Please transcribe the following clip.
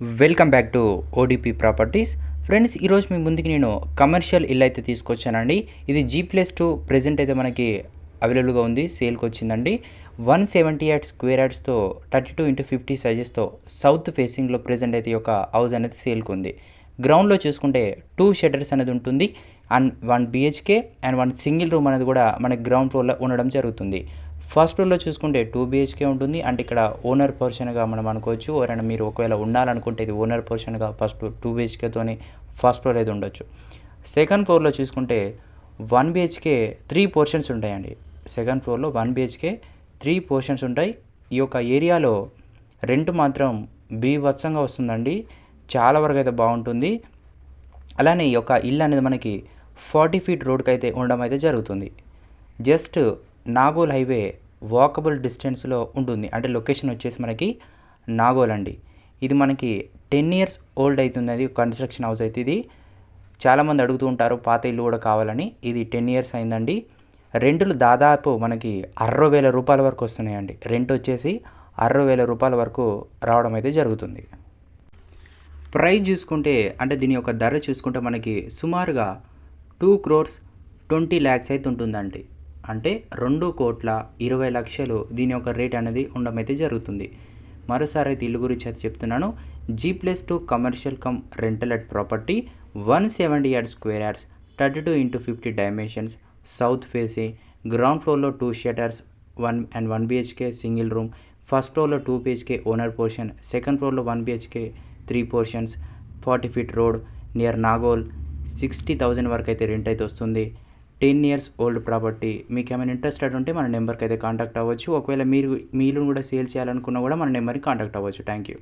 Welcome back to ODP properties. Friends ఈరోజు మీ ముందుకి నేను కమర్షియల్ ఇల్లు అయితే తీసుకొచ్చానండి. ఇది జీ ప్లస్ టూ ప్రెజెంట్ అయితే మనకి అవైలబుల్గా ఉంది సేల్కి వచ్చిందండి. వన్ సెవెంటీ ఎయిట్ స్క్వేర్ యాడ్స్తో థర్టీ టూ ఇంటూ ఫిఫ్టీ సైజెస్తో సౌత్ ఫేసింగ్లో ప్రెజెంట్ అయితే ఒక హౌస్ అనేది సేల్కి ఉంది. గ్రౌండ్లో చూసుకుంటే టూ షెటర్స్ అనేది ఉంటుంది and one BHK and one single room అనేది కూడా మనకి గ్రౌండ్ ఫ్లోర్లో ఉండడం జరుగుతుంది. ఫస్ట్ ఫ్లోర్లో చూసుకుంటే టూ బిహెచ్కే ఉంటుంది. అండ్ ఇక్కడ ఓనర్ పోర్షన్గా మనం అనుకోవచ్చు. ఎవరైనా మీరు ఒకవేళ ఉండాలనుకుంటే ఇది ఓనర్ పోర్షన్గా ఫస్ట్ టూ బిహెచ్కేతోని ఫస్ట్ ఫ్లోర్ అయితే ఉండొచ్చు. సెకండ్ ఫ్లోర్లో చూసుకుంటే వన్ బిహెచ్కే త్రీ పోర్షన్స్ ఉంటాయండి. సెకండ్ ఫ్లోర్లో వన్ బిహెచ్కే త్రీ పోర్షన్స్ ఉంటాయి. ఈ యొక్క ఏరియాలో రెంట్ మాత్రం బీభత్సంగా వస్తుందండి. చాలా వరకు అయితే బాగుంటుంది. అలానే ఈ యొక్క ఇల్లు అనేది మనకి ఫార్టీ ఫీట్ రోడ్కి అయితే ఉండడం అయితే జరుగుతుంది. జస్ట్ నాగోల్ హైవే వాకబుల్ డిస్టెన్స్లో ఉంటుంది. అంటే లొకేషన్ వచ్చేసి మనకి నాగోల్ అండి. ఇది మనకి టెన్ ఇయర్స్ ఓల్డ్ అవుతుంది అది కన్స్ట్రక్షన్ హౌస్ అయితే ఇది. చాలామంది అడుగుతూ ఉంటారు పాత ఇల్లు కూడా కావాలని. ఇది టెన్ ఇయర్స్ అయిందండి. రెంటులు దాదాపు మనకి అరవై వేల రూపాయల వరకు వస్తున్నాయండి. రెంట్ వచ్చేసి అరవై వేల రూపాయల వరకు రావడం అయితే జరుగుతుంది. ప్రైస్ చూసుకుంటే అంటే దీని యొక్క ధర చూసుకుంటే మనకి సుమారుగా టూ క్రోర్స్ ట్వంటీ ల్యాక్స్ అయితే ఉంటుందండి. అంటే రెండు కోట్ల ఇరవై లక్షలు దీని యొక్క రేట్ అనేది ఉండడం అయితే జరుగుతుంది. మరోసారి అయితే ఇల్లు గురించి అయితే చెప్తున్నాను. G plus two commercial cum rental at property one seventy eight square yards thirty two into fifty dimensions south facing ground ఫ్లోర్లో two shutters one and one BHK single room first ఫ్లోర్లో two BHK owner portion second ఫ్లోర్లో one BHK three portions forty feet road near Nagole sixty thousand వరకు అయితే rent అయితే వస్తుంది. Ten years old property మీకు ఏమైనా interested ఉంటే మన నెంబర్కి అయితే కాంటాక్ట్ అవ్వచ్చు. ఒకవేళ మీరు మీరు కూడా సేల్ చేయాలనుకున్నా కూడా మన నెంబర్కి కాంటాక్ట్ అవ్వచ్చు. Thank you